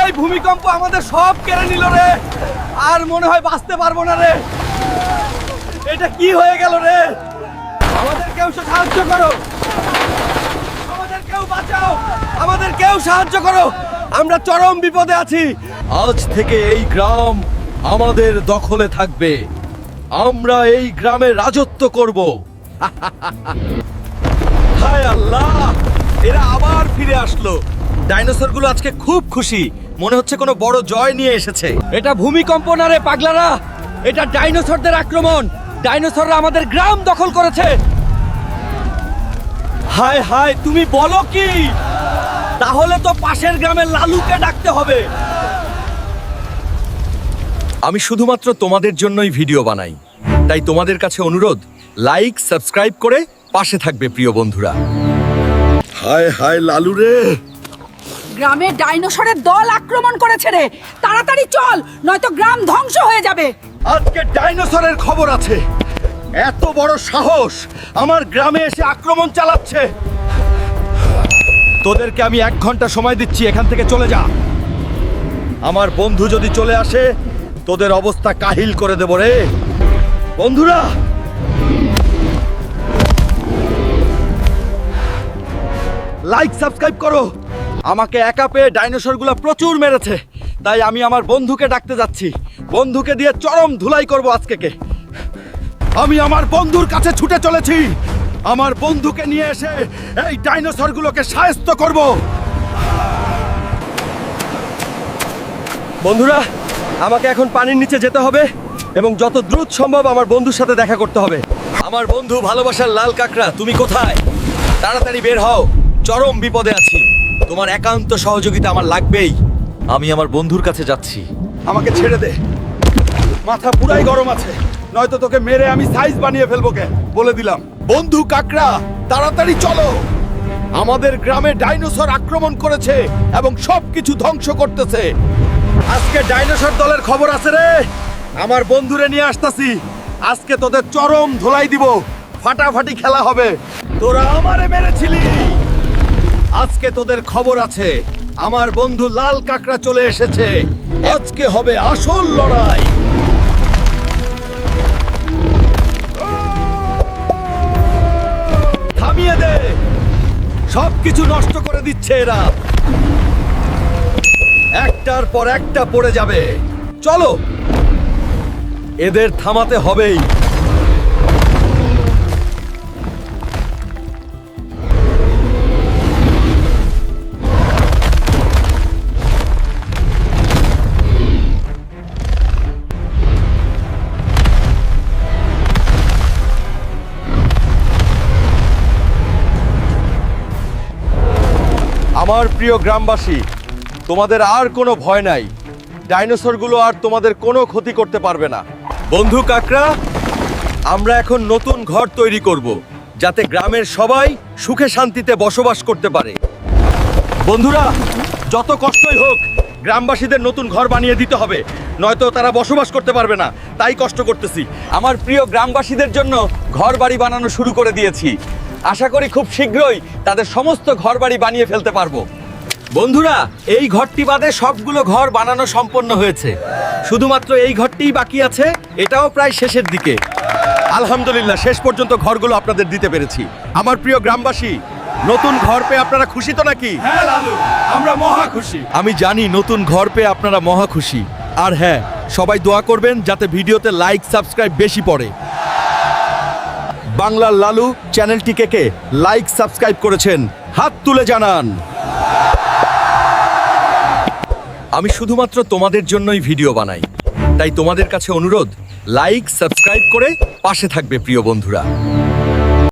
এই ভূমিকম্প আমাদের সব কেড়ে নিল রে। আর মনে হয় বাঁচতে পারব না রে। এটা কি হয়ে গেল রে? আমাদের কেউ সাহায্য করো। আমাদের কেউ বাঁচাও। আমাদের কেউ সাহায্য করো। আমরা চরম বিপদে আছি। আজ থেকে এই গ্রাম আমাদের দখলে থাকবে। আমরা এই গ্রামে রাজত্ব করব। হায় আল্লাহ! এরা আবার ফিরে আসলো। ডাইনোসরগুলো আজকে খুব খুশি। মনে হচ্ছে কোনো বড় জয় নিয়ে এসেছে। এটা ভূমিকম্প না রে পাগলারা? এটা ডাইনোসরদের আক্রমণ। ডাইনোসররা আমাদের গ্রাম দখল করেছে। হায় হায় তুমি বলো কি? তাহলে তো পাশের গ্রামের লালুকে ডাকতে হবে। আমি শুধুমাত্র তোমাদের জন্যই ভিডিও বানাই। তাই তোমাদের কাছে অনুরোধ লাইক সাবস্ক্রাইব করে পাশে থাকবে প্রিয় বন্ধুরা। হায় হায় লালু রে! গ্রামে ডাইনোসরের দল আক্রমণ করেছে রে। তাড়াতাড়ি চল, নয়তো গ্রাম ধ্বংস হয়ে যাবে। আজকে ডাইনোসরের খবর আছে। এত বড় সাহস আমার গ্রামে এসে আক্রমণ চালাচ্ছে। তোদেরকে আমি এক ঘণ্টা সময় দিচ্ছি, এখান থেকে চলে যা। আমার বন্ধু যদি চলে আসে, তোদের অবস্থা কাহিল করে দেব রে। বন্ধুরা! লাইক, সাবস্ক্রাইব করো। আমাকে একা পেয়ে ডাইনোসরগুলো প্রচুর মেরেছে। তাই আমি আমার বন্ধুকে ডাকতে যাচ্ছি। বন্ধুকে দিয়ে চরম ধুলাই করব আজকেকে আমি আমার বন্ধুর কাছে ছুটে চলেছি। আমার বন্ধুকে নিয়ে এসে এই ডাইনোসরগুলোকে সায়স্ত করব। বন্ধুরা, আমাকে এখন পানির নিচে যেতে হবে এবং যত দ্রুত সম্ভব আমার বন্ধুর সাথে দেখা করতে হবে। আমার বন্ধু ভালোবাসার লাল কাকড়া, তুমি কোথায়? তাড়াতাড়ি বের হও। চরম বিপদে আছি। তোমার একান্ত সহযোগিতা আমার লাগবেই। আমি আমার বন্ধুর কাছে যাচ্ছি। আমাকে ছেড়ে দে। মাথা পুরাই গরম আছে। নয়তো তোকে মেরে আমি সাইজ বানিয়ে ফেলব কে? বলে দিলাম। বন্ধু কাকড়া, তাড়াতাড়ি চলো। আমাদের গ্রামে ডাইনোসর আক্রমণ করেছে এবং সবকিছু ধ্বংস করতেছে। আজকে ডাইনোসর দলের খবর আছে রে। আমার বন্ধুরে নিয়ে আসতাছি। আজকে তোদের চরম ধোলাই দিব। ফাটাফাটি খেলা হবে। তোরা আমারে মেরেছিলি। আজকে তোদের খবর আছে। আমার বন্ধু লাল কাকড়া চলে এসেছে। আজকে হবে আসল লড়াই। থামিয়ে দে। সবকিছু নষ্ট করে দিচ্ছে এরা। একটার পর একটা পড়ে যাবে। চলো। এদের থামাতে হবেই। আমার প্রিয় গ্রামবাসী, তোমাদের আর কোনো ভয় নাই। ডাইনোসরগুলো আর তোমাদের কোনো ক্ষতি করতে পারবে না। বন্ধু কাকরা, আমরা এখন নতুন ঘর তৈরি করব, যাতে গ্রামের সবাই সুখে শান্তিতে বসবাস করতে পারে। বন্ধুরা, যত কষ্টই হোক, গ্রামবাসীদের নতুন ঘর বানিয়ে দিতে হবে, নয়তো তারা বসবাস করতে পারবে না। তাই কষ্ট করতেছি। আমার প্রিয় গ্রামবাসীদের জন্য ঘর বাড়ি বানানো শুরু করে দিয়েছি। আশা করি খুব শীঘ্রই তাদের সমস্ত ঘর বাড়ি বানিয়ে ফেলতে পারব। বন্ধুরা এই ঘরটি বাদে সবগুলো ঘর বানানো সম্পন্ন হয়েছে। শুধুমাত্র এই ঘরটিই বাকি আছে এটাও প্রায় শেষের দিকে। আলহামদুলিল্লাহ শেষ পর্যন্ত ঘরগুলো আপনাদের দিতে পেরেছি। আমার প্রিয় গ্রামবাসী নতুন ঘর পেয়ে আপনারা খুশি তো নাকি? হ্যাঁ লালু আমরা মহা খুশি। আমি জানি নতুন ঘর পেয়ে আপনারা মহা খুশি। আর হ্যাঁ সবাই দোয়া করবেন যাতে ভিডিওতে লাইক সাবস্ক্রাইব বেশি পড়ে। বাংলার লালু চ্যানেলটিকে কে লাইক, সাবস্ক্রাইব করেছেন, হাত তুলে জানান। আমি শুধুমাত্র তোমাদের জন্যই ভিডিও বানাই। তাই তোমাদের কাছে অনুরোধ, লাইক, সাবস্ক্রাইব করে পাশে থাকবে প্রিয় বন্ধুরা।